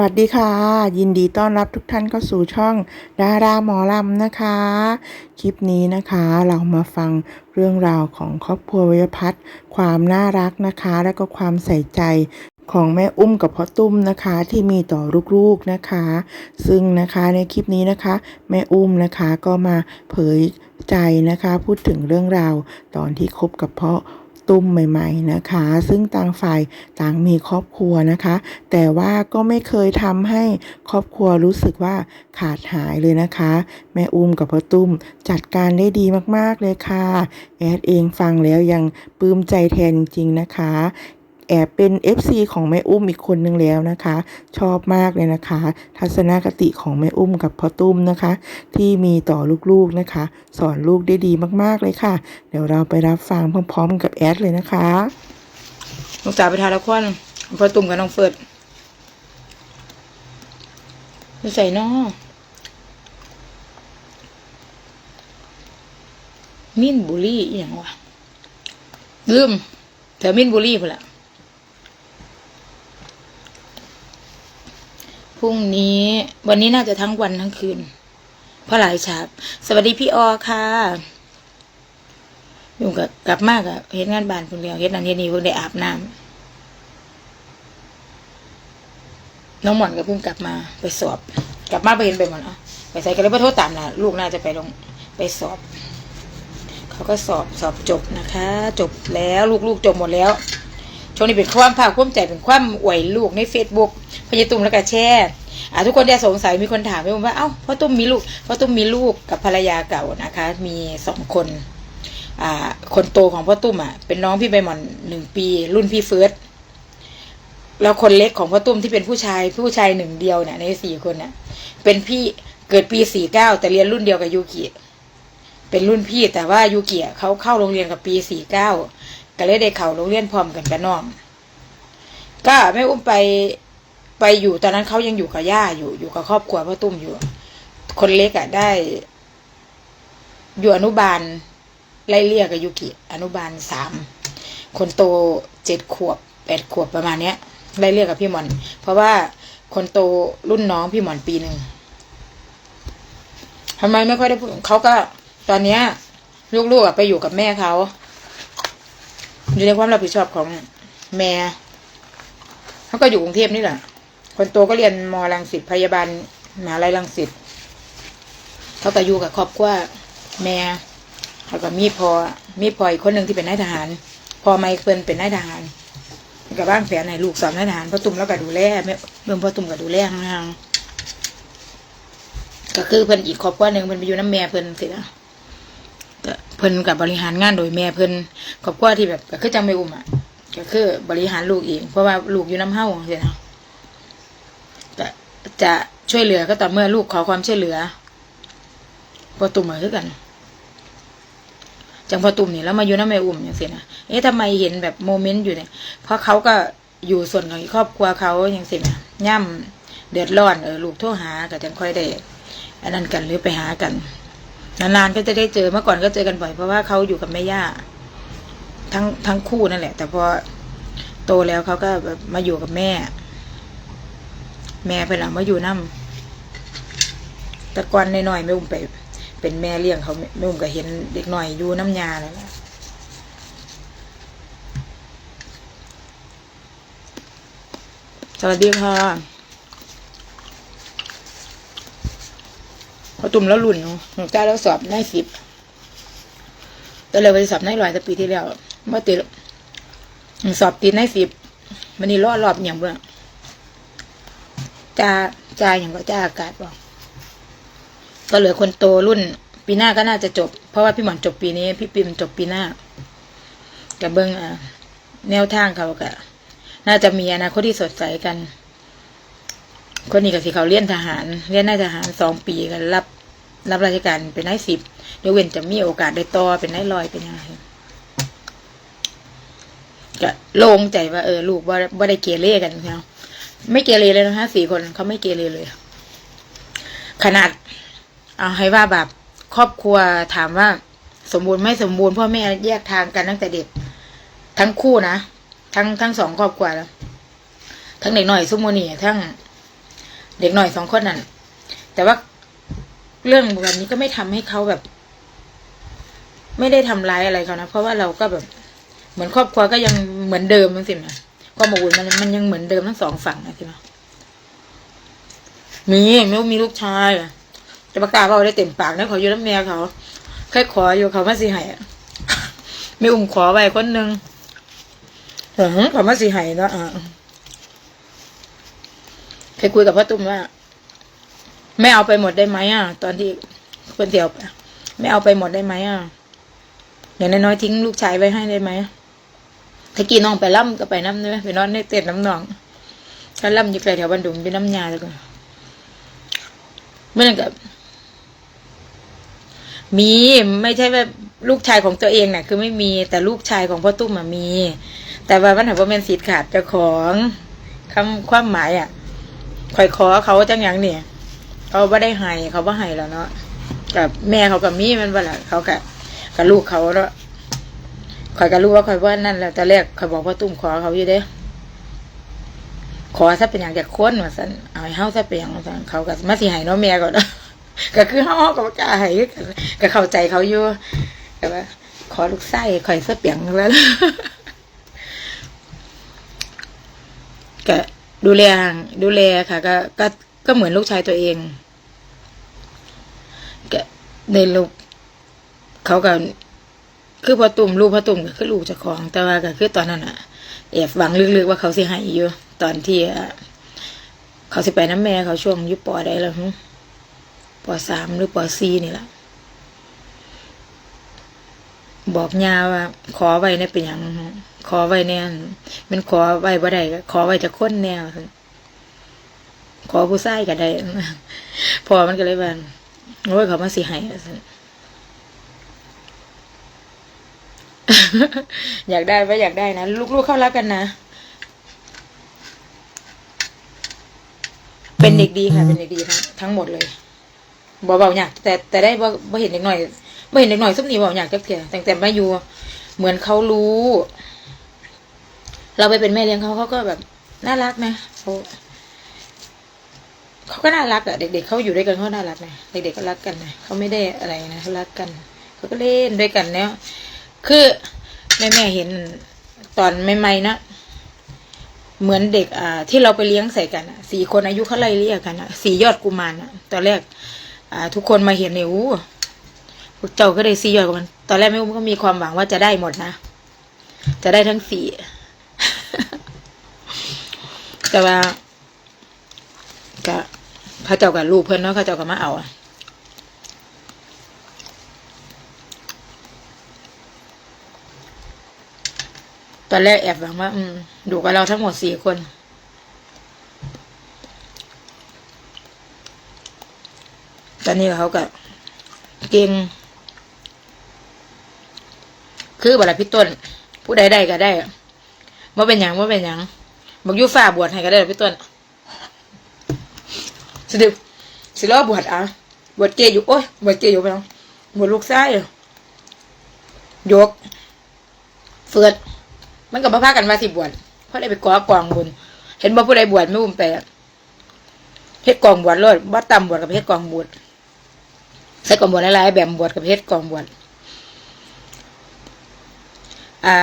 วัสดีค่ะ ยินดีต้อนรับทุกท่านเข้าสู่ช่องดาราหมอลำนะคะ คลิปนี้นะคะเรามาฟังเรื่องราวของครอบครัววยพัฒน์ความน่ารักนะคะ และก็ความใส่ใจของแม่อุ้มกับพ่อตุ้มนะคะที่มีต่อลูกๆนะคะ ซึ่งนะคะในคลิปนี้นะคะ แม่อุ้มนะคะก็มาเผยใจนะคะ พูดถึงเรื่องราวตอนที่คบกับพ่อ ตุ้มใหม่ๆนะคะ ซึ่งต่างฝ่ายต่างมีครอบครัวนะคะ แต่ว่าก็ไม่เคยทำให้ครอบครัวรู้สึกว่าขาดหายเลยนะคะ แม่อุ้มกับพ่อตุ้มจัดการได้ดีมากๆเลยค่ะ แอดเองฟังแล้วยังปลื้มใจแทนจริงๆนะคะ แอบเป็น FC ของแม่อุ้มอีกคนนึงแล้วนะคะ ชอบมากเลยนะคะ ทัศนคติของแม่อุ้มกับพ่อตุ้มนะคะ ที่มีต่อลูกๆนะคะ สอนลูกได้ดีมากๆเลยค่ะ เดี๋ยวเราไปรับฟังพร้อมๆกับแอดเลยนะคะลูกสาวไปทานละครพ่อตุ่มกับน้องเฟิร์ดใส่นอมินบุรีอย่างวะลืมแถวมินบุรีพุ่นละ พรุ่งนี้ วันนี้น่าจะทั้งวันทั้งคืน เพราะหลายฉากสวัสดีพี่ออค่ะอยู่กับกลับมากอะเห็นงานบ้านเพิ่งเดียวเห็นนั่นเห็นนี่เพิ่งได้อาบน้ำน้องหมอนก็เพิ่งกลับมาไปสอบ กลับมาไปเห็นไปหมดเนาะไปใส่กันเลยว่โทษตามนะลูกน่าจะไปลงไปสอบ เขาก็สอบสอบจบนะคะ จบแล้วลูกๆจบหมดแล้ว ช่วงนี้เป็นความภาคภูมิใจเป็นความอวยลูกในเฟซบุ๊กพญตุ้มแล้วก็แชร์อ่าทุกคนได้สงสัยมีคนถามไปว่าเอ้าพ่อตุ้มมีลูกพ่อตุ้มมีลูกกับภรรยาเก่านะคะ มีสองคนอ่าคนโตของพ่อตุ้มอะเป็นน้องพี่ใบหม่อนหนึ่งปี รุ่นพี่เฟิร์สแล้วคนเล็กของพ่อตุ้มที่เป็นผู้ชายผู้ชายหนึ่งเดียวเนี่ยในสี่คนเนี่ยเป็นพี่เกิดปีสี่เก้าแต่เรียนรุ่นเดียวกับยูกิเป็นรุ่นพี่แต่ว่ายูกิเขาเข้าโรงเรียนกับปีสี่เก้า ก็เลยได้เข้าโรงเรียนพร้อมกันกับน้อง ก็แม่อุ้มไปไปอยู่ตอนนั้นเขายังอยู่กับย่าอยู่อยู่กับครอบครัวพ่อตุ้มอยู่ คนเล็กอะได้ อยู่อนุบาลไล่เรียกกับยูกิอนุบาลสามคนโตเจ็ดขวบแปดขวบประมาณเนี้ยไล่เรียกกับพี่หมอน เพราะว่าคนโตรุ่นน้องพี่หมอนปีหนึ่งทำไมไม่ค่อยได้พูดเขาก็ตอนเนี้ยลูกๆอะไปอยู่กับแม่เขา อยู่ในความรับผิดชอบของแม่เขาก็อยู่กรุงเทพนี่แหละ คนโตก็เรียนมรังสิตพยาบาลมหาลัยรังสิตเขาก็อยู่กับครอบครัวแม่แล้วก็มีพอมีพออีกคนหนึ่งที่เป็นนายทหาร พอไมเคิลเป็นนายทหารกับบ้านแผนในลูกสอบนายทหารพ่อตุ่มแล้วก็ดูแลแม่เบิ่งพ่อตุ่มก็ดูแลห่างก็คือเพิ่นอีกครอบครัวหนึ่งเพิ่นไปอยู่น้ำแม่เพิ่นสินะ พิ่นกับบริหารงานโดยแม่เพิ่นครอบครัวที่แบบก็คือจังไม่อุ้มอะก็คือบริหารลูกเองเพราะว่าลูกอยู่น้ำเฮ้าสินะก็จะช่วยเหลือก็ต่อเมื่อลูกขอความช่วยเหลือพอตุ่มเหมือนกันจังพอตุ่มเนี่ยแล้วมาอยู่น้ำแม่อุ่มอย่างเสียนะเอ๊ะทำไมเห็นแบบโมเมนต์อยู่เนี่ยเพราะเขาก็อยู่ส่วนของครอบครัวเขาอย่างเสียนะย่ำเดือดร้อนเออลูกโทรหาก็จังค่อยได้อันนั้นกันหรือไปหากัน นานๆก็จะได้เจอเมื่อก่อนก็เจอกันบ่อยเพราะว่าเขาอยู่กับแม่ย่าทั้งทั้งคู่นั่นแหละ แต่พอโตแล้วเขาก็มาอยู่กับแม่ แม่ไปหลังมาอยู่น้ำต่กอนน้อยๆไม่อุ้มไป เป็นแม่เลี้ยงเขาแม่อุ้มก็เห็นเด็กหน่อยอยู่น้ำยาแล้วล่ะสวัสดีค่ะพอ ตุ่มแล้วหลุ่นเนาะหนูจ้าแล้วสอบในสิบแต่เลยไปสอบในร้อยแต่ปีที่แล้วเมื่อติดสอบติดในสิบมันนี่รอดรอบอย่างเบื่อจ้าจ้าอย่างก็จ้าอากาศบอกก็เหลือคนโตรุ่น ปีหน้าก็น่าจะจบ เพราะว่าพี่หมอนจบปีนี้ พี่ปิมจบปีหน้ากับเบิ้งอ่าแนวทางเขาก็น่าจะมีอนาคตที่สดใสกัน คนนี้กับสิเขาเรียนทหารเรียนนายทหารสองปีกันรับ รับราชการเป็นนายสิบยกเว้นจะมีโอกาสได้ต่อเป็นนายร้อยเป็นยังไงก็โล่งใจว่าเออลูกว่าว่าได้เกเรกันเนาะไม่เกเรเลยนะคะสี่คนเขาไม่เกเรเลย ขนาด เอาให้ว่าแบบครอบครัวถามว่า สมบูรณ์ไม่สมบูรณ์พ่อแม่แยกทางกันตั้งแต่เด็ก ทั้งคู่นะทั้งทั้งสองครอบครัวแล้ว ทั้งเด็กหน่อยซุมโมนี่ทั้งเด็กหน่อยสองคนนั่นแต่ว่า เรื่องแบบนี้ก็ไม่ทำให้เขาแบบ ไม่ได้ทำร้ายอะไรเขานะเพราะว่าเราก็แบบ เหมือนครอบครัวก็ยังเหมือนเดิมมันสินะความอบอุ่นมันมันยังเหมือนเดิมทั้งสองฝั่งนะสินะมีไม่มีลูกชายอะจะประกาศเขาได้เต็มปากนะขออยู่น้ำเมียเขาแค่ขออยู่เขามาสิห้อะไม่อุ้มขอไว้คนหนึ่งเออเขามาสิห้เนาะอะเคยคุยกับพ่อตุ้มว่า ไม่เอาไปหมดได้ไหมอะ ตอนที่คนเดียวไม่เอาไปหมดได้ไหมอะอย่างน้อยๆทิ้งลูกชายไว้ให้ได้ไหมถ้ากี้น้องไปล่ำก็ไปน้ำเนื้อไปนอนในเต็นท์น้ำหนองถ้าล่ำอยู่ไกลแถวบันดุงเป็นน้ำยาแล้วก็เมื่อนั้นกับมีไม่ใช่ว่าลูกชายของตัวเองน่ะ คือไม่มีแต่ลูกชายของพ่อตุ้มมี แต่ว่ามันถือว่าเป็นสิทธิ์ขาดเจ้าของคำความหมายอะคอยขอเขาจังอย่างเนี่ย เขาไม่ได้ให้เขาไ่ให้แล้วเนาะกับแม่เขากับมีมันว่าละเขากับกับลูกเขาแล้วคอยก็รู้ว่าคอยว่านั่นแหละแต่แรกคอยบอกพ่อตุ้มขอเขาอยู่เด้ขอถ้าเป็นอย่างจากคนว่าสันเอาให้เฮาถ้าเป็นอย่างว่าซั่นเขาก็มาสิให้เนาะแม่ก่อนก็คือเฮาก็บ่กล้าให้คือกันก็เข้าใจเขาอยู่แต่ว่า ขอลูกไส้ข่อยเสเปียงแล้วก็ดูแลดูแลค่ะ ก็ก็ก็เหมือนลูกชายตัวเอง ในลูกเขาก็คือพอตุ่มลูกพอตุ่มก็คือลูกจ้าของ แต่ว่าก็คือตอนนั้นอะแอบหวังลึกๆว่าเขาสิให้อยู่ตอนที่เขาสิไปน้ำแม่เขาช่วงยุปอได้แล้วปอสามหรือปอสี่นี่แหละบอกยาว่า ขอไว้เนี่ยเป็นอย่างขอไว้เนี่ยมันขอไว้บ่ได้ขอไว้จะค้นแนวขอผู้ชายก็ได้พอมันก็เลยว่า โอ้ยเขามาสิให้ว่าซั่นอยากได้ไว้อยากได้นะ ลูกๆเข้ารักกันนะ เป็นเด็กดีค่ะ เป็นเด็กดีทั้งทั้งหมดเลยบ่เบาอยากแต่แต่ได้บ่บ่เห็นเด็กหน่อยบ่เห็นเด็กหน่อยสักนิดบ่อยากจักเที่ยแต่แต่มาอยู่ เหมือนเขารู้ เราไปเป็นแม่เลี้ยงเขาเขาก็แบบ น่ารักนะเขา เขาก็น่ารักอะเด็ก ๆเขาอยู่ด้วยกันเขาน่ารักนะเด็กๆก็รักกันนะเขาไม่ได้อะไรนะเขารักกันเขาก็เล่นด้วยกันแล้วคือแม่แม่เห็นตอนใหม่ๆนะเหมือนเด็กอ่าที่เราไปเลี้ยงใส่กันอะสี่คนอายุเขาไล่เรียกกันอะสี่ยอดกุมารอะตอนแรก อ่า ทุกคนมาเห็นเนี่ยอู้พวกเจ้าก็ได้สี่ยอดกุมารตอนแรกแม่อุ้มก็มีความหวังว่าจะได้หมดนะจะได้ทั้งสี่แต่ว่าก็ เขาเจ้ากับลูกเพื่อนเนาะเขาเจ้าก็มาเอาตอนแรกแอบหวังว่า อืมดูกับเราทั้งหมดสี่คน ตอนนี้เขาก็เก่งคือบัลพี่ต้น ผู้ใดได้ก็ได้ว่าเป็นหยังว่าเป็นหยังบอกยูฝ่าบวชให้ก็ได้พี่ต้น สิเดิสิรอบวชอะบวชเกยอยู่โอ้ยบวชเกยอยู่ไปแล้วบวชลูกไส้ยกเฟือดมันก็มาพากันมาสิบวชเพราะได้ไปก่อกองบุญเห็นบ่ผู้ใดบวชไม่อุ้มไปเฮ็ดกองบวชเลยบ่ต่ำบวชกับเฮ็ดกองบวชใส่กองบวชหลายๆแบบบวชกับเฮ็ดกองบวชอ่า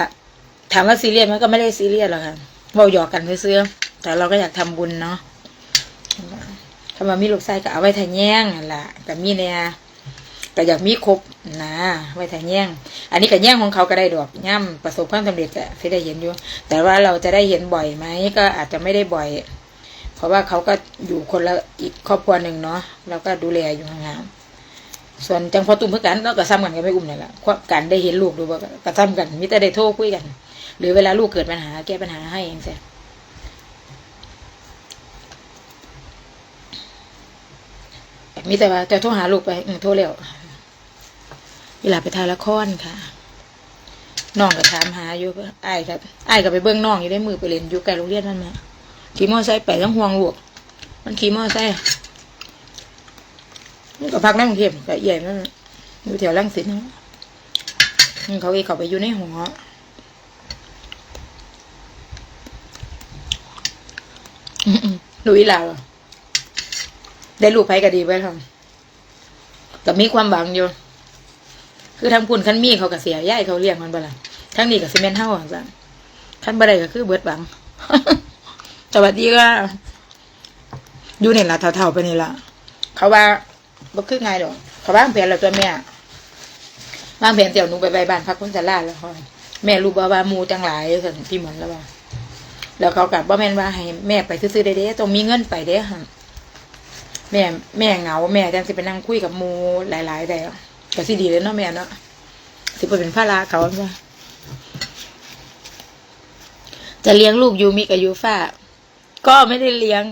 ถามว่าซีเรียสมันก็ไม่ได้ซีเรียสหรอกค่ะเราหยอกกันซื้อแต่เราก็อยากทำบุญเนาะ ถ้ามามีลูกไส้ก็เอาไว้ถ่ายแย่งนั่นล่ะกับมีเนี่ยก็อยากมีครบนะไว้ถ่ายแย่งอันนี้กับแย่งของเขาก็ได้ดอกย่ำประสบความสำเร็จก็สิได้เห็นอยู่ แต่ว่าเราจะได้เห็นบ่อยไหมก็อาจจะไม่ได้บ่อย เพราะว่าเขาก็อยู่คนละอีกครอบครัวหนึ่งเนาะเราก็ดูแลอยู่ห่างๆส่วนจังพอตุ่มเพื่อกันเราก็ซ้ำกันก็ไม่อุ้มนี่แหละความการได้เห็นลูกดูว่าก็ซ้ำกันมิแต่ได้โทรคุยกัน หรือเวลาลูกเกิดปัญหาแก้ปัญหาให้เองเสีย มีแต่ว่าจะโทรหาลูกไป อืมโทรเร็วเวลาไปถ่ายละครค่ะน้องก็ถามหาอยู่ไอ้ครับไอ้ก็ไปเบิ้งน้องอยู่ได้มือไปเล่นอยู่ไกลโรงเรียนมันมาขี่มอไซค์ไปทั้งห่วงลูกมันขี่มอไซค์มันก็พักนกรุงเทพก็ใหญ่มันอยู่แถวรังสิตนะเขาเองเขาไปอยู่ในหออืมๆดูอีหลาเหรอ ได้ลูกไผก็ดีไว้ทำแต่มีความหวังอยู่ คือทางพุ่นคันมีเขาก็เสียย่ายเขาเลี้ยงมันบ่ล่ะทั้งนี้ก็สิแม่นเฮาจังคันบ่ได้ก็คือเบิดหวังสวัสดีค่ะอยู่นี่ละเท่าๆไปนี่ละเขาว่าบ่คือไงดอก เขาวางแผนแล้วตัวแม่วางแผนเสี่ยวหนูไปไปบ้านพักคุณสลาแล้วค่ะแม่รู้บ่ว่ามูจังหลายสั่นพี่เหมือนแล้วว่าแล้วเขากลับบ่าแม่นว่าให้แม่ไปซื้อๆได้เด้ต้องมีเงินไปเด้ค่ะ แม่แม่เหงาแม่จังสิไปนั่งคุยกับมูหลายๆได้ก็สิดีเลยเนาะแม่เนาะสิบ่เป็นภาระเขาจ้ะจะเลี้ยงลูกยูมิกับยูฟ่าก็ไม่ได้เลี้ยง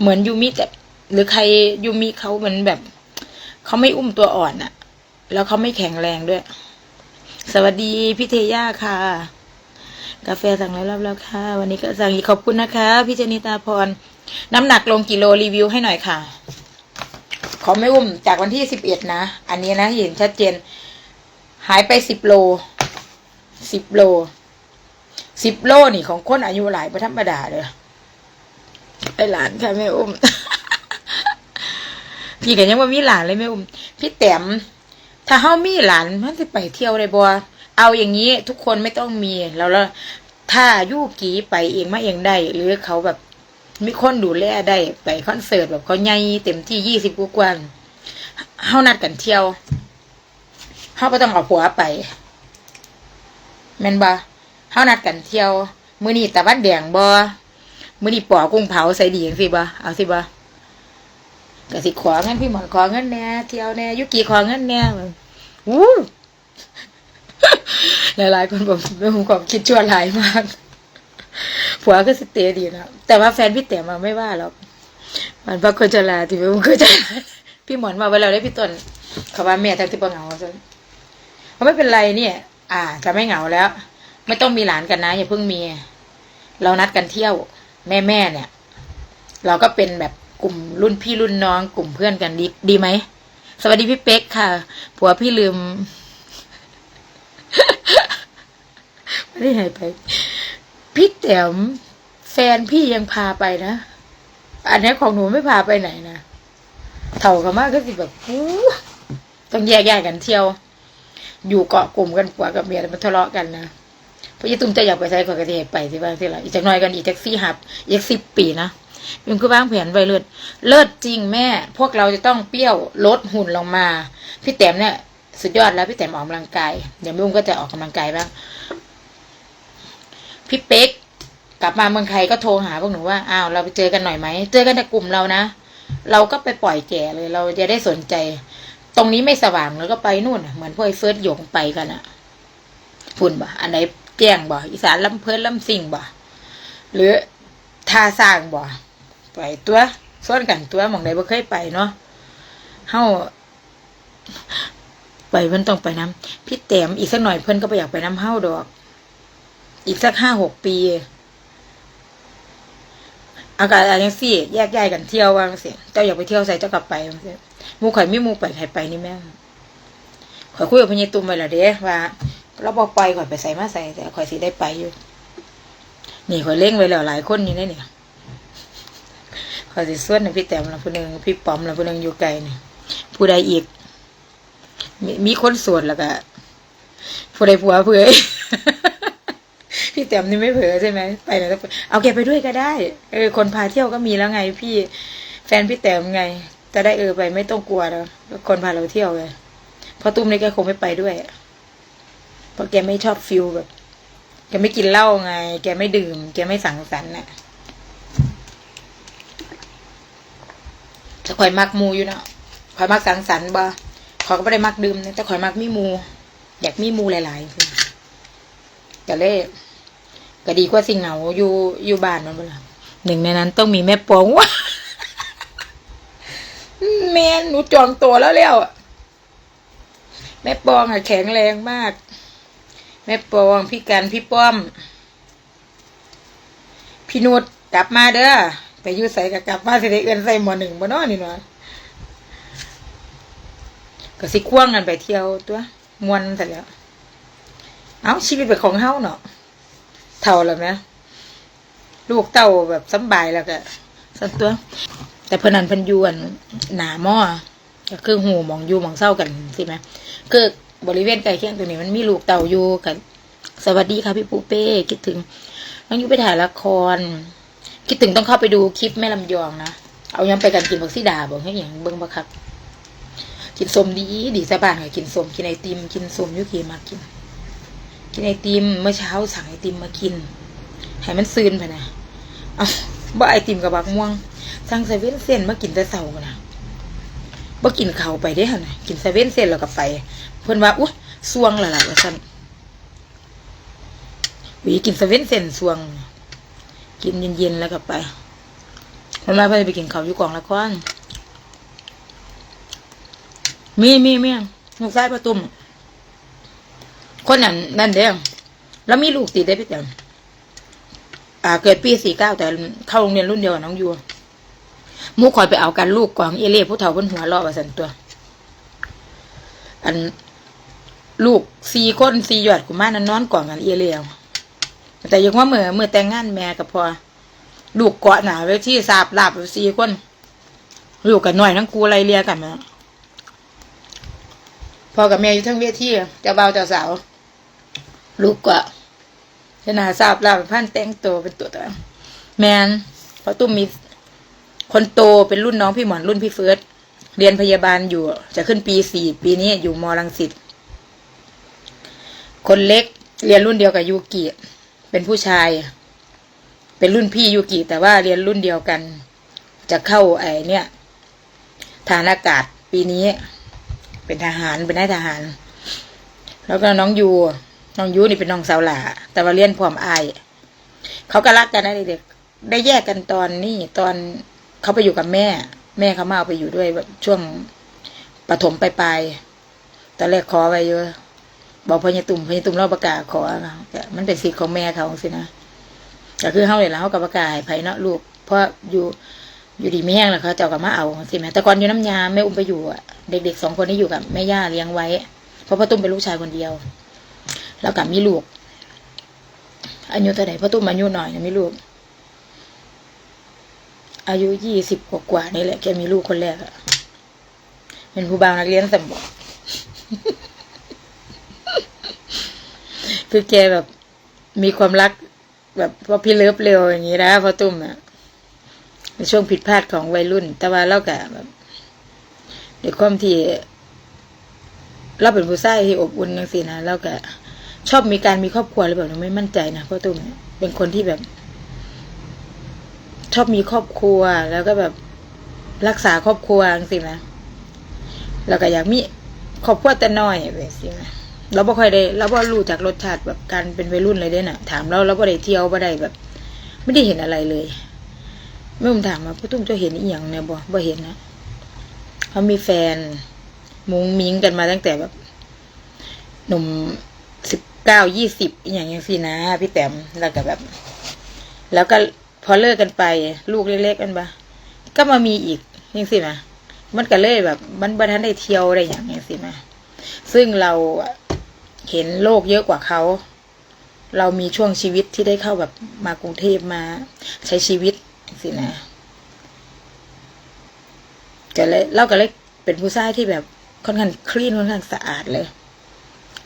เหมือนยูมิแต่ หรือใครยูมิเขาเหมือนแบบเขาไม่อุ้มตัวอ่อนอะแล้วเขาไม่แข็งแรงด้วย สวัสดีพี่เทย่าค่ะ กาแฟสั่งแล้วรับแล้วค่ะ วันนี้ก็สั่งอีกขอบคุณนะคะ พี่เจนิตาพร น้ำหนักลงกิโลรีวิวให้หน่อยค่ะ ขอไม่อุ้มจากวันที่สิบเอ็ดนะ อันนี้นะเห็นชัดเจน หายไปสิบโลสิบโลสิบโลนี่ของคนอายุหลายประธรรมดาเลยไอหลานค่ะแม่อุ้มพี่กันยังว่ามีหลานเลยแม่อุ้มพี่แต้มถ้าเฮามีหลานมันจะไปเที่ยวได้บ่เอาอย่างนี้ทุกคนไม่ต้องมีแล้วแล้วถ้ายู่กีไปเองมาเองได้ หรือเขาแบบ มีคนดูแลได้ไปคอนเสิร์ตแบบเขาใหญ่เต็มที่ยี่สิบกว่าวันเฮานัดกันเที่ยวเฮาก็ต้องเอาผัวไปแม่นบ่เฮานัดกันเที่ยว มื้อนี้ตะวันแดงบ่มื้อนี้ปอกุ้งเผาใส่ดีจังซี่บ่เอาสิบ่ก็สิขอเงินพี่หมอนขอเงินแน่เที่ยวแน่ยุกีขอเงินแน่วู้หลายๆคนบอกเป็นความคิดชั่วร้ายมาก ผัวก็สเตย์ดีนะแต่ว่าแฟนพี่เต๋มาไม่ว่าหรอกมันพระคนจะลาที่ไม่เคยจะพี่หมอนมาเวลาได้พี่ต้นเขาว่าแม่ทั้งที่ปเหงาซะเขาไม่เป็นไรเนี่ย อ่า จะไม่เหงาแล้ว ไม่ต้องมีหลานกันนะ อย่าเพิ่งมี เรานัดกันเที่ยวแม่แม่เนี่ย เราก็เป็นแบบกลุ่มรุ่นพี่รุ่นน้อง กลุ่มเพื่อนกันดีดีไหมสวัสดีพี่เป๊กค่ะ ผัวพี่ลืม ไม่ได้หายไป พี่แต้มแฟนพี่ยังพาไปนะ อันนี้ของหนูไม่พาไปไหนนะเถ่ากันมากก็สิแบบอู้ต้องแยกย้ายกันเที่ยว อยู่เกาะกลุ่มกันผัวกับเมียมันทะเลาะกันนะเพราะยี่ตุ้มจะอยากไปใช้ขอกระเทยไปที่บ้านที่ไรอีกจักน่อยกันอีกจักสี่หับอีกสิบปีนะมันคือวางแผนไวเลิศเลิศจริงแม่ พวกเราจะต้องเปรี้ยวลดหุ่นลงมา พี่แต้มเนี่ยสุดยอดแล้วพี่แต้มออกกำลังกายเดี๋ยวม่อุ้มก็จะออกกำลังกายบ้าง พี่เป๊กกลับมาเมืองไทยก็โทรหาพวกหนูว่าอ้าวเราไปเจอกันหน่อยไหมเจอกันแต่กลุ่มเรานะเราก็ไปปล่อยแก่เลย เราจะได้สนใจ ตรงนี้ไม่สว่างแล้วก็ไปนู่นเหมือนพวกไอ้เฟิร์สหยงไปกันอะฝุ่นบ่อันไหนแจ้งบ่อีสานลำเพลินลำสิ่งบ่หรือท่าสร้างบ่ไปตัวส่วนกันตัวมองใดบ่เคยไปเนาะเฮาไปเพิ่นต้องไปน้ำพี่แต้มอีกสักหน่อยเพิ่นก็ไปอยากไปน้ำเฮาดอก อีกสักห้าหกปี อากาศอะไรยังสี่แยกย้ายกันเที่ยวว่างซี่เจ้าอยากไปเที่ยวใส่เจ้ากลับไปว่าจังซี่หมู่ข่อยมีหมู่ไปใครไปนี่แม่ข่อยคุยกับพญตุ้มไว้แล้วเด้ว่าเราบ่ปล่อยข่อยไปใส่มาใส่แต่ข่อยสิได้ไปอยู่ นี่ข่อยเล่งไว้แล้วหลายคนนี่นะเนี่ยข่อยสิส่วนหนึ่งพี่แต้มละผู้หนึ่งพี่ป๋อมละผู้หนึ่งอยู่ไกลนี่ผู้ใดอีก มีมีคนโสวดแล้วก็ผู้ใดผัวเผื่อ พี่แต้มนี่ไม่เผลอใช่ไหมไปไหนต้องไปเอาแกไปด้วยก็ได้ เออ คนพาเที่ยวก็มีแล้วไง พี่แฟนพี่แต้มไง จะได้เออไปไม่ต้องกลัวแล้วคนพาเราเที่ยวไงเพราะตุ้มนี่แกคงไม่ไปด้วยเพราะแกไม่ชอบฟิลแบบแกไม่กินเหล้าไง แกไม่ดื่ม แกไม่สังสรรค์น่ะจะข่อยมักมูอยู่เนาะข่อยมักสังสรรค์บ่ขอยก็ไม่ได้มักดื่มนะแต่ข่อยมักมีมู อยากมีมูหลายๆคือก็เลย ก็ดีกว่าสิ่งเหงาอยู่อยู่บ้านมันบ่ล่ะหนึ่งในนั้นต้องมีแม่ปองวะแม่หนูจองตัวแล้วแล้วอะแม่ปองอะแข็งแรงมาก แม่ปองพี่กันพี่ป้อม พี่นุชกลับมาเด้อไปยู่ใส่กับกลับมาสิได้เอื้อนใส่หมอหนึ่งบ่นาะนี่เนาะก็สิควงกันไปเที่ยวตัวมวนเสร็จแล้ว เอ้าชีวิตเป็นของเฮาเนาะ เท่าแล้วนะลูกเต้าแบบสบายแล้วก็สันตัว แต่เพิ่นนั้นพิ่นยวนหนาหม้อก็คือหูมองอยู่มองเศร้ากันสิไหมคือบริเวณใกล้เคียงตรงนี้มันมีลูกเต่าอยู่กัน สวัสดีค่ะพี่ปูเป้คิดถึงน้องยูไปถ่ายละคร คิดถึงต้องเข้าไปดูคลิปแม่ลำยองนะเอายังไปกันกินบักซี่ดาบอกให้อย่างเบิ้งบักครับกินสมดีดีสบายค่ะกินสมกินไอติมกินสมยุกีมากิน กินไอติมเมื่อเช้าสั่งไอติมมากินให้มันซืนไปนะเอาบ่ไอติมกับบักม่วงสั่งเซเว่นเส้นมากินแต่เสาร์นะบ่กินข้าวไปได้หั่นน่ะกินเซเว่นเส้นแล้วก็ไป เพิ่อนว่าอุ๊ยสวงละล่ะว่าซั่นหวีกินเซเว่นเส้นสวง กินเย็นๆแล้วก็ไปเพิ่นว่าเพิ่อนไปกินข้าวอยู่กองละครมีมีมีลูกชายประตุม คนนั้นนั่นเด้อแล้วมีลูกติดได้พี่แต๋วอ่า เกิดปีสี่เก้าแต่เข้าโรงเรียนรุ่นเดียวกับน้องยูหมูคอยไปเอากันลูกกองเอเล่ผู้เฒ่าบนหัวรอบว่าสันตัว อันลูกสี่คนสี่หยอดกุมารนั้นนอนกองกันเอเล่แต่ยังว่าเมื่อเมื่อแต่งงานแม่กับพอลูกเกาะหนาไว้ที่สาบลาบสี่คนลูกกับหน่อยทั้งกูไรเลียกันนะพอกับแม่อยู่ทั้งเวทีเจ้าบ่าวเจ้าสาว ลูกก็ชนะทราบลาบพันแต่งตัวเป็นตัวตัวแมนเพราะตุ้มมีคนโตเป็นรุ่นน้องพี่หมอนรุ่นพี่เฟิร์สเรียนพยาบาลอยู่ จะขึ้นปีสี่ปีนี้อยู่มรังสิตคนเล็กเรียนรุ่นเดียวกับยูกิเป็นผู้ชาย เป็นรุ่นพี่ยูกิแต่ว่าเรียนรุ่นเดียวกัน จะเข้าไอเนี่ยฐานอากาศปีนี้ เป็นทหารเป็นนายทหาร แล้วก็น้องยู น้องยูนี่เป็นน้องสาวหล่าแต่ว่าเรียนพร้อมอาย เขาก็รักกันนะเด็กๆได้แยกกันตอนนี้ตอนเขาไปอยู่กับแม่ แม่เขามาเอาไปอยู่ด้วยช่วงปฐมปลายๆตอนแรกขอไว้เยอะบอกพญตุ่มพญตุ่มเราประกาศขอมันเป็นสิทธิ์ของแม่เขาสินะแต่คือเขาเลยแล้วเขากับประกาศให้ไผเนาะลูกเพราะอยู่อยู่ดีไม่แห้งแล้วเขาเจ้ากับมาเอาสิแม่แต่ก่อนอยู่น้ำยาแม่อุ้มไปอยู่อะเด็กๆสองคนนี้อยู่กับแม่ย่าเลี้ยงไว้ เพราะพ่อตุ้มเป็นลูกชายคนเดียว แล้วกับมีลูก อายุเท่าไหร่พ่อตุ้มอายุหน่อยนะมีลูก อายุยี่สิบกว่าๆนี่แหละแกมีลูกคนแรกอะเป็นผู้บ่าวนักเรียนสมบูรณ์คือแกแบบมีความรักแบบว่าพี่เลิฟเร็วอย่างนี้นะพ่อตุ้มอะในช่วงผิดพลาดของวัยรุ่น แต่ว่าเรากะแบบในความที่เราเป็นผู้ชายที่อบอุ่นจังสินะแล้วก็ ชอบมีการมีครอบครัวหรือแบบนี้ไม่มั่นใจนะพ่อตุ้มเป็นคนที่แบบ ชอบมีครอบครัวแล้วก็แบบรักษาครอบครัวจังสินะแล้วก็อยากมีครอบครัวแต่น้อยแบบสินะเราบ่ค่อยได้เราบ่รู้จากรสชาติแบบการเป็นวัยรุ่นเลยเด้น่ะ ถามเราเราบ่ได้เที่ยวบ่ได้แบบ ไม่ได้เห็นอะไรเลยแม่ผมถามว่าพ่อตุ้มจะเห็นอีหยังเนี่ยบ่บ่เห็นนะเขามีแฟนมุงมิงกันมาตั้งแต่แบบหนุ่มสิบ เก้ายี่สิบอย่างอย่างสินะพี่แต้มแล้วก็แบบ แล้วก็พอเลิกกันไป ลูกเล็กๆกันปะก็มามีอีกยังสิมามันก็เลยแบบ มันบัทันได้เที่ยวอะไรอย่างเงี้ยสิมาซึ่งเราเห็นโลกเยอะกว่าเขา เรามีช่วงชีวิตที่ได้เข้าแบบมากรุงเทพมา ใช้ชีวิตสินะก็เลยเราก็เลยเป็นผู้ชายที่แบบค่อนข้างคลีนค่อนข้างสะอาดเลย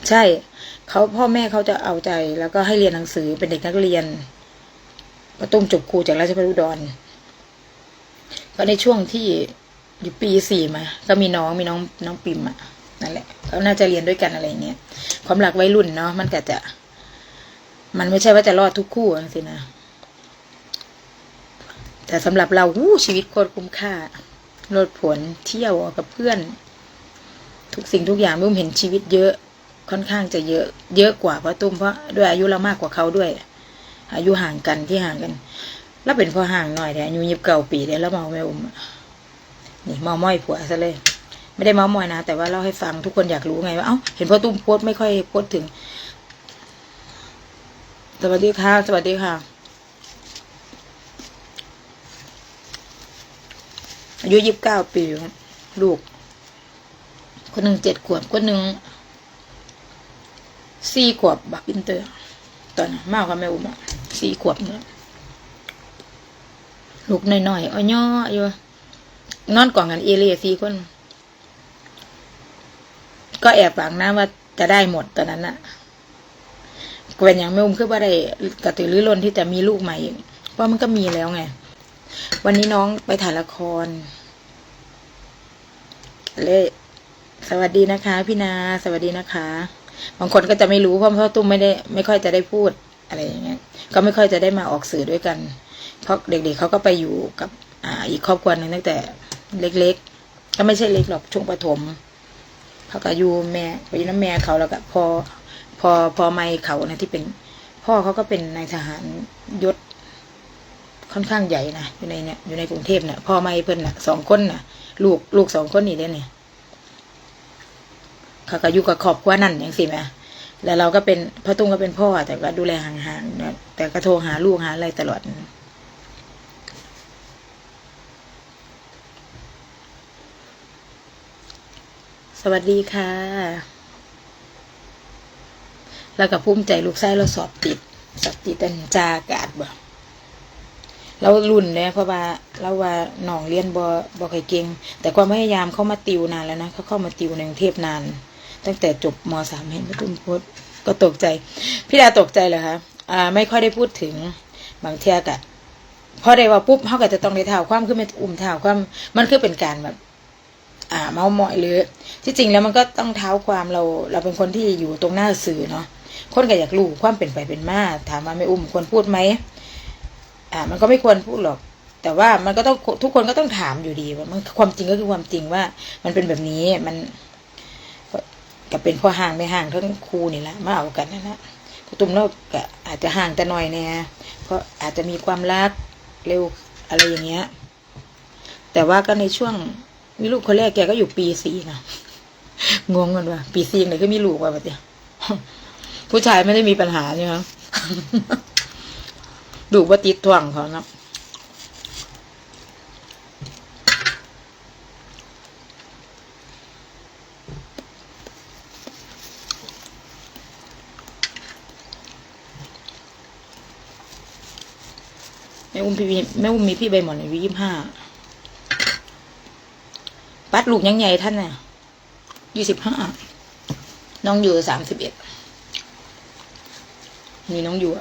ใช่เขาพ่อแม่เขาจะเอาใจแล้วก็ให้เรียนหนังสือเป็นเด็กนักเรียนประตุ้มจบครูจากราชภัฏอุดรก็ในช่วงที่อยู่ปีสี่มา ก็มีน้องมีน้องน้องปิมอะนั่นแหละเขาน่าจะเรียนด้วยกันอะไรเงี้ยความรักวัยรุ่นเนาะมันก็จะ มันไม่ใช่ว่าจะรอดทุกคู่สินะแต่สำหรับเราู้ชีวิตโคตรคุ้มค่าลดผลเที่ยวกับเพื่อน ทุกสิ่งทุกอย่างตุ้มเห็นชีวิตเยอะ ค่อนข้างจะเยอะเยอะกว่าเพราะตุ้มเพราะด้วยอายุเรามากกว่าเขาด้วย อายุห่างกันที่ห่างกัน แล้วเป็นพอห่างหน่อยแต่อายุยิบเก่าปีเดียวแล้วเมาไม่อมนี่เมาม้อยผัวซะเลย ไม่ได้เมามอยนะแต่ว่าเล่าให้ฟังทุกคนอยากรู้ไงว่าเอ้าเห็นพ่อตุ้มโพสไม่ค่อยโพสถึงสวัสดีค่ะ สวัสดีค่ะอายุยี่สิบเก้าปี ลูก คนหนึ่งเจ็ดขวบคนหนึ่ง สี่ขวบบักอินเตอร์ ตอนนั้นมากกว่าแม่อุ้มอะสี่ขวบเนี่ยลูกน้อยๆอ้อยย่ออยู่นอนกล่องกันเอเรียสี่คน ก็แอบหวังนะว่าจะได้หมดตอนนั้นน่ะก็เป็นอย่างไม่อุ้มคือว่าได้กระตือรือร้นที่จะมีลูกใหม่เพราะมันก็มีแล้วไง วันนี้น้องไปถ่ายละครเลยสวัสดีนะคะ พี่นา สวัสดีนะคะ บางคนก็จะไม่รู้เพราะเพราะตุ้มไม่ได้ไม่ค่อยจะได้พูดอะไรอย่างเงี้ยก็ไม่ค่อยจะได้มาออกสื่อด้วยกัน เพราะเด็กๆเขาก็ไปอยู่กับอ่าอีกครอบครัวหนึ่งตั้งแต่เล็ก ๆ ก็ไม่ใช่เล็กหรอกช่วงประถมเขาก็อยู่แม่ไปอยู่น้ำแม่เขาแล้วก็พอพอพอไม่เขานะที่เป็น พ่อเขาก็เป็นนายทหารยศค่อนข้างใหญ่นะอยู่ในเนี่ยอยู่ในกรุงเทพเนี่ยพ่อไม่เพิ่นน่ะสองคนน่ะ ลูกลูกสองคนนี่เด้เนี่ย เขาก็อยู่กับครอบครัวนั่นอย่างสิแม่แล้วเราก็เป็นพ่อตุ้งก็เป็นพ่อ แต่ก็ดูแลห่างๆแต่ก็โทรหาลูกหาอะไรตลอดสวัสดีค่ะ แล้วก็ภูมิใจลูกไส้เราสอบติด สอบติดเป็นจากาศบ่เรารุ่นเนี่ยเพราะว่าเราว่าหนองเรียนบ่บ่ค่เก่งแต่ความพยายามเข้ามาติวนานแล้วนะเขาเข้ามาติวในกรุงเทพนาน ตั้งแต่จบมสามเห็นพระตุ้มโพสก็ตกใจ พี่ดาตกใจเหรอคะอ่า ไม่ค่อยได้พูดถึงบางเทียกะพอได้ว่าปุ๊บเขาก็จะต้องได้เท่าความขึ้นเป็นอุ่มเท่าความมันคือเป็นการแบบ อ่า เมาหมอยหรือ ที่จริงแล้วมันก็ต้องเท้าความเรา เราเป็นคนที่อยู่ตรงหน้าสื่อเนาะคนก็อยากรู้ความเป็นไปเป็นมาถามว่าไม่อุ้มควรพูดไหมอ่า มันก็ไม่ควรพูดหรอก แต่ว่ามันก็ต้องทุกคนก็ต้องถามอยู่ดีว่ามันความจริงก็คือความจริงว่า มันเป็นแบบนี้มัน ก็เป็นพ่อห่างไม่ห่างทั้งครูนี่แหละมาเอากันนั่นแหละตุ้มเราก็อาจจะห่างแต่หน่อยแน่เพราะอาจจะมีความรักเร็วอะไรอย่างเงี้ย แต่ว่าก็ในช่วงมีลูกคนแรกแกก็อยู่ปีสี่นะงงกันว่า ปีสี่ไหนก็มีลูกว่าแบบเนี้ยผู้ชายไม่ได้มีปัญหาใช่ไหมดูว่าติดท่วงเขาเนาะ ม่อุ้มพี่แม่อุ้มมีพี่ใบหมอนอายุยี่สิบห้าปัดลูกยังใหญ่ท่านน่ะยี่สิบห้าน้องอยู่สามสิบเอ็ดมีน้องอยู่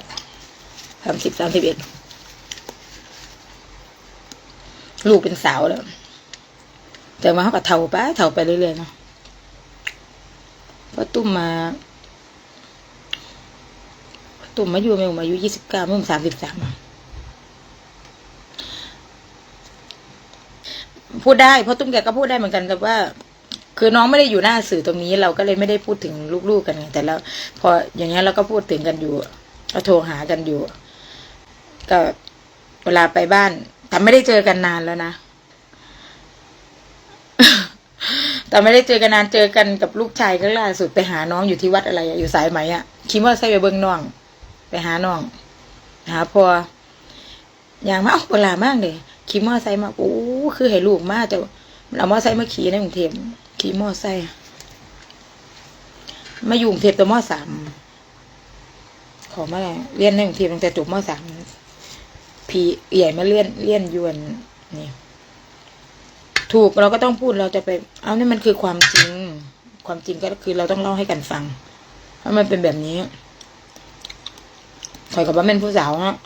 สามสิบสามสิบเอ็ดลูกเป็นสาวแล้ว แต่ว่าเขาก็เท่าไปเท่าไปเรื่อยๆเนาะเพราะตุ้มมาตุ้มมาอยู่แม่ผมอายุยี่สิบเก้าแม่ผมสามสิบสาม พูดได้เพราะตุ้มแกก็พูดได้เหมือนกันกับว่า คือน้องไม่ได้อยู่หน้าสื่อตรงนี้ เราก็เลยไม่ได้พูดถึงลูกๆกันไงแต่แล้วพออย่างเงี้ยเราก็พูดถึงกันอยู่ก็โทรหากันอยู่ ก็เวลาไปบ้าน แต่ไม่ได้เจอกันนานแล้วนะแต่ไม่ได้เจอกันนานเจอกันกับลูกชายก็ล่าสุดไปหาน้องอยู่ที่วัดอะไรอยู่สายไหมอะคิดว่าใส่ไปเบิ้งน้อง ไปหาน้อง หาพออย่างมาเอาเวลามากเลยขี่มอไซค์มาโอ้ คือให้ลูกมาแต่มันเอามอไซค์มาขี่ในกรุงเทพขี่มอไซค์มาอยู่กรุงเทพตัวมอสามขอมาเรียนในกรุงเทพตั้งแต่จบมอสามพี่ใหญ่มาเรียนเรียนยวนนี่ถูกเราก็ต้องพูดเราจะไป เอานี่มันคือความจริง ความจริงก็คือเราต้องเล่าให้กันฟังเพราะมันเป็นแบบนี้คอยกับว่าเป็นผู้สาวเนาะ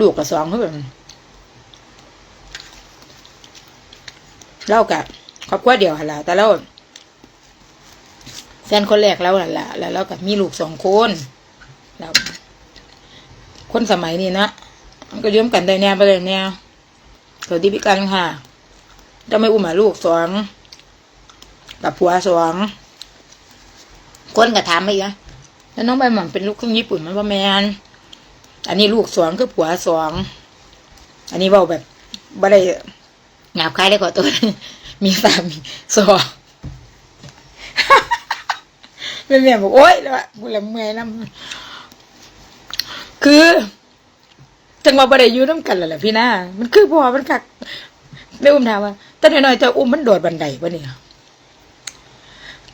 ลูกกับสองเขาแบบ เล่ากับครอบครัวเดียวหันละแต่เราแฟนคนแรกเราหันละแล้วเรากับมีลูกสองคนแล้วคนสมัยนี้นะมันก็ยืมกันได้แน่ไปเลยแน่สวัสดีพี่กันค่ะจะไม่อุ้มหมาลูกสองกับผัวสองคนก็ถามมาอีกนะแล้วน้องใบหม่อนเป็นลูกครึ่งญี่ปุ่นมันว่าแมนอันนี้ลูกสองคือผัวสองอันนี้เบาแบบบ่ได้ หยาบคายได้ขอตัวมีสามีสองแม่แม่บอกโอ๊ยแล้วอะกูละเมื่อยน้ำคือจังหวะบ่ได้อยู่น้ำกันแล้วแหละพี่นามันคือพอมันคักแม่อุ้มถามว่าตอนน้อยๆจ้าอุ้มมันโดดบันไดปะเนี่ย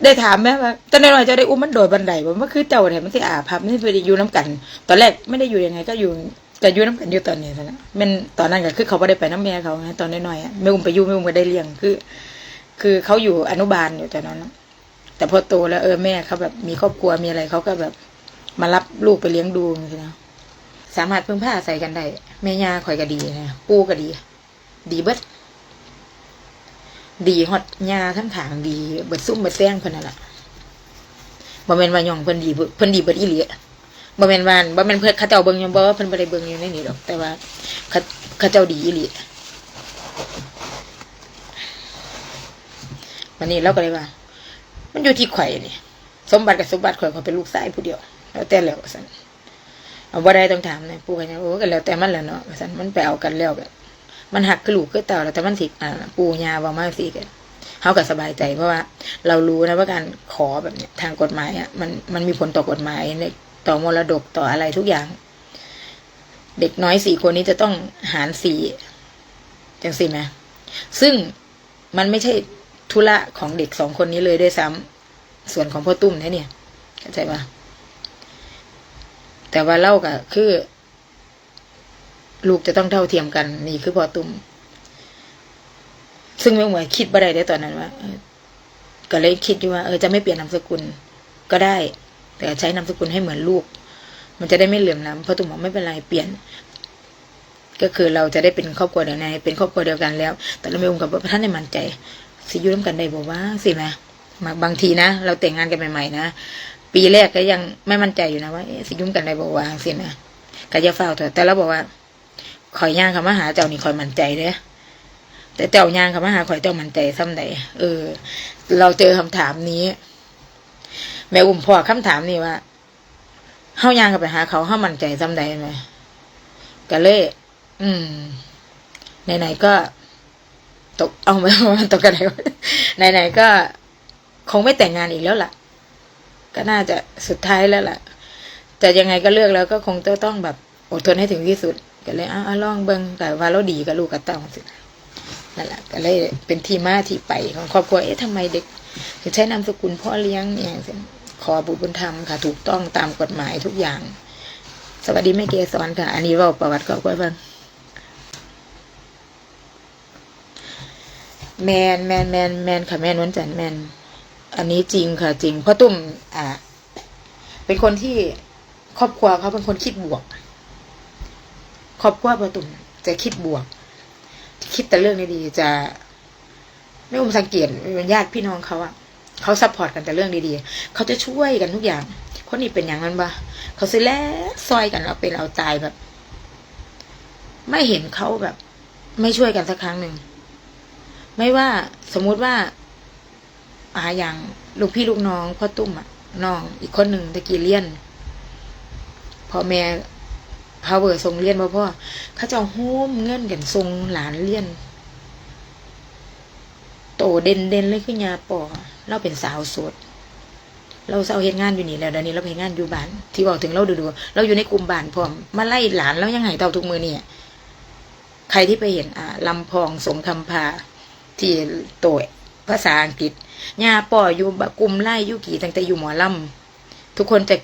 ได้ถามแม่ว่าตอนน้อยๆจ้าได้อุ้มมันโดดบันไดปะมันคือเจ้าเนี่ยมันที่อาภัพไม่ได้ไปอยู่น้ำกัน ตอนแรกไม่ได้อยู่ยังไง ก็อยู่ ก็อยู่น้ำกันอยู่ตอนนี้นะแม่นตอนนั้นก็คือเขาบ่ได้ไปน้ำแม่เขาไงตอนน้อยๆอะแม่อุ้มไปอยู่แม่อุ้มก็ได้เลี้ยงคือ คือเขาอยู่อนุบาลอยู่ตอนนั้นแต่พอโตแล้วเออแม่เขาแบบมีครอบครัวมีอะไรเขาก็แบบมารับลูกไปเลี้ยงดูอย่างนี้นะสามารถพึ่งพาอาศัยกันได้แม่ย่าข่อยก็ดีนะปู่ก็ดี ดีเบิดดีฮอดย่าทั้งขางดีเบิดซุ่มเบิดแต้งเพิ่นนั่นล่ะบ่แม่นว่าหย่องเพิ่นดีเบิดเพิ่นดีเบิดอีหลี บ่แม่นว่าบ่แม่นเพิ่นเขาเจ้าเบิ่งอยู่บ่ว่าเพิ่นบ่ได้เบิ่งอยู่ในนี้ดอก แต่ว่าเขาเขาเจ้าดีอีหลีวันนี้เราก็เลยว่า มันอยู่ที่ข่อยนี่สมบัติกับสมบัติข่อยเขาเป็นลูกชายผู้เดียวแล้วแต่แล้วสันเอาบ่ได้ต้องถามนะปู่กันโอ้กันแล้วแต่มันแหละเนาะสันมันไปเอากันแล้วกันมันหักกระลูกคือเต่าแล้วแต่มันสิอ่าปู่ยาว่ามาสิกันเฮาก็สบายใจเพราะว่า เรารู้นะว่าการขอแบบเนี้ยทางกฎหมายอะมันมันมีผลต่อกฎหมายใน ต่อมรดกต่ออะไรทุกอย่าง เด็กน้อยสี่คนนี้จะต้องหารสี่จังสิไหมซึ่งมันไม่ใช่ธุระของเด็กสองคนนี้เลยด้วยซ้ำส่วนของพ่อตุ้มเนี่ยเนี่ยเข้าใจปะแต่ว่าเล่าก็คือ ลูกจะต้องเท่าเทียมกัน นี่คือพ่อตุ้มซึ่งไม่เหมือนคิดบ่ได้ได้ตอนนั้นว่าก็เลยคิดอยู่ว่าเออจะไม่เปลี่ยนนามสกุลก็ได้ แต่ใช้นามสกุลให้เหมือนลูก มันจะได้ไม่เหลื่อมล้ำเพ่อตุ้มบอกไม่เป็นไรเปลี่ยน ก็คือเราจะได้เป็นครอบครัวเดียวกันเป็นครอบครัวเดียวกันแล้ว แต่เราไม่อุ้มกับว่าท่านได้มั่นใจสิยุ่ร่วมกันได้บอกว่าสิไหมาบางทีนะเราแต่งงานกันใหม่ๆนะปีแรกก็ยังไม่มั่นใจอยู่นะว่าสิยุ่มกันได้บอกว่าสินะก็จะเฝ้าเถอะแต่เราบอกว่าคอยย่างคำมาหาเจ้านี่คอยมั่นใจเด้อแต่เจ้าย่างคำมาหาคอยเจ้ามั่นใจซ้ำใดเออ เราเจอคำถามนี้ แม่อุ้มพ่อคำถามนี้ว่าเฮาย่างกับไปหาเขาเฮามั่นใจซ้ำใดไหมก็เลย อืมไหนๆก็ ตกเอาไม่ว่าตกกันไหนไหนๆก็ คงไม่แต่งงานอีกแล้วล่ะ ก็น่าจะสุดท้ายแล้วล่ะแต่ยังไงก็เลือกแล้วก็คงจะต้องแบบอดทนให้ถึงที่สุด ก็เลยอาเอาลองเบิงแต่ว่าเราดีกับลูกกับเต้าสินั่นแหละก็เลยเป็นที่มาที่ไปของครอบครัวเอ๊ะทำไมเด็กถึงใช้นามสกุลพ่อเลี้ยงเนี่ย ขอบุตรบุญธรรมค่ะ ถูกต้องตามกฎหมายทุกอย่าง สวัสดีแม่เกสรค่ะ อันนี้เว่าประวัติครอบครัวให้ฟังแมนแมนแมนแมนค่ะแมนนวลจันทร์แมน อันนี้จริงค่ะ จริงเพราะตุ้มอ่า เป็นคนที่ครอบครัวเขาเป็นคนคิดบวก ครอบครัวพ่อตุ้มจะคิดบวก คิดแต่เรื่องดีๆจะไม่อุ้มสังเกตเป็นญาติพี่น้องเขาอะ เขาซัพพอร์ตกันแต่เรื่องดีๆ เขาจะช่วยกันทุกอย่างคนนี้เป็นอย่างนั้นปะเขาซื้อแล้วซอยกันเราเป็นเราตายแบบ ไม่เห็นเขาแบบ ไม่ช่วยกันสักครั้งหนึ่ง ไม่ว่าสมมุติว่าอาอย่างลูกพี่ลูกน้องพ่อตุ้มอะน้อง อีกคนหนึ่งตะกี้เลี้ยนพ่อแม่พาเวอร์ส่งเลี้ยนพ่อพ่อเขาจะโฮมเงินกันส่งหลานเลี้ยน โตเด่นเด่นเลยคือยาปอเราเป็นสาวสดเราเศร้าเฮ็ดงานอยู่นี่แล้วเดี๋ยวนี้เราเฮ็ดงานอยู่บ้านที่บอกถึงเราดูๆเราอยู่ในกลุ่มบ้านพร้อมมาไล่หลานแล้วยังไงเต่าทุกมือเนี่ยใครที่ไปเห็นอ่าลำพองสงคำพาที่โตภาษาอังกฤษยาปออยู่กลุ่มไล่ยุกี่ตั้งแต่อยู่หมอลำทุกคนจะ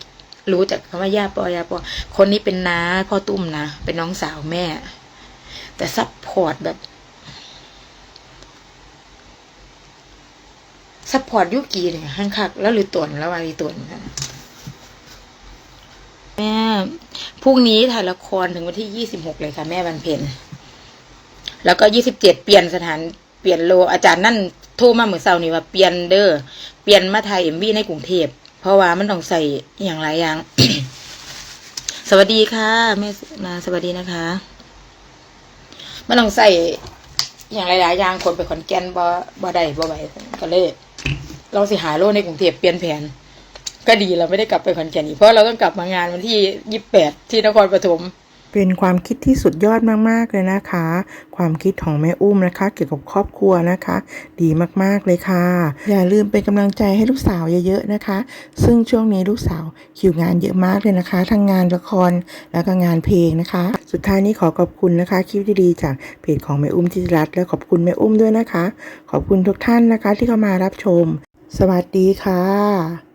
รู้จักคำว่ายาปอยาปอคนนี้เป็นน้าพ่อตุ้มนะเป็นน้องสาวแม่ แต่ซัพพอร์ตแบบ ซัพพอร์ตยุกีเนี่ยหังคักแล้วหรือตวนแล้วอะไรตวนนะแม่พรุ่งนี้ถ่ายละครถึงวันที่ยี่สิบหกเลยค่ะ แม่บันเพนแล้วก็ยี่สิบเจ็ดเปลี่ยนสถานเปลี่ยนโลอาจารย์นั่นโทรมาเหมื่อเช้านี่ว่าเปลี่ยนเด้อเปลี่ยนมาไทยเอ็มวีในกรุงเทพเพราะว่ามันต้องใส่อย่างไรอย่าง สวัสดีค่ะแม่มาสวัสดีนะคะมันต้องใส่อย่างหลายๆอย่างคนไปขอนแก่นบ่บ่ได้บ่ไหวก็เลย เราสิหาโลในกรุงเทพเปลี่ยนแผน ก็ดีเราไม่ได้กลับไปขอนแก่นอีกเพราะเราต้องกลับมางานวันที่ยี่สิบแปดที่นครปฐม เป็นความคิดที่สุดยอดมาก ๆ เลยนะคะ ความคิดของแม่อุ้มนะคะ เกี่ยวกับครอบครัวนะคะ ดีมาก ๆ เลยค่ะ อย่าลืมเป็นกำลังใจให้ลูกสาวเยอะๆนะคะ ซึ่งช่วงนี้ลูกสาวคิวงานเยอะมากเลยนะคะ ทั้งงานละครแล้วก็งานเพลงนะคะ สุดท้ายนี้ขอขอบคุณนะคะ คลิปดีๆจากเพจของแม่อุ้มทิตรัตและขอบคุณแม่อุ้มด้วยนะคะ ขอบคุณทุกท่านนะคะที่เข้ามารับชม สวัสดีค่ะ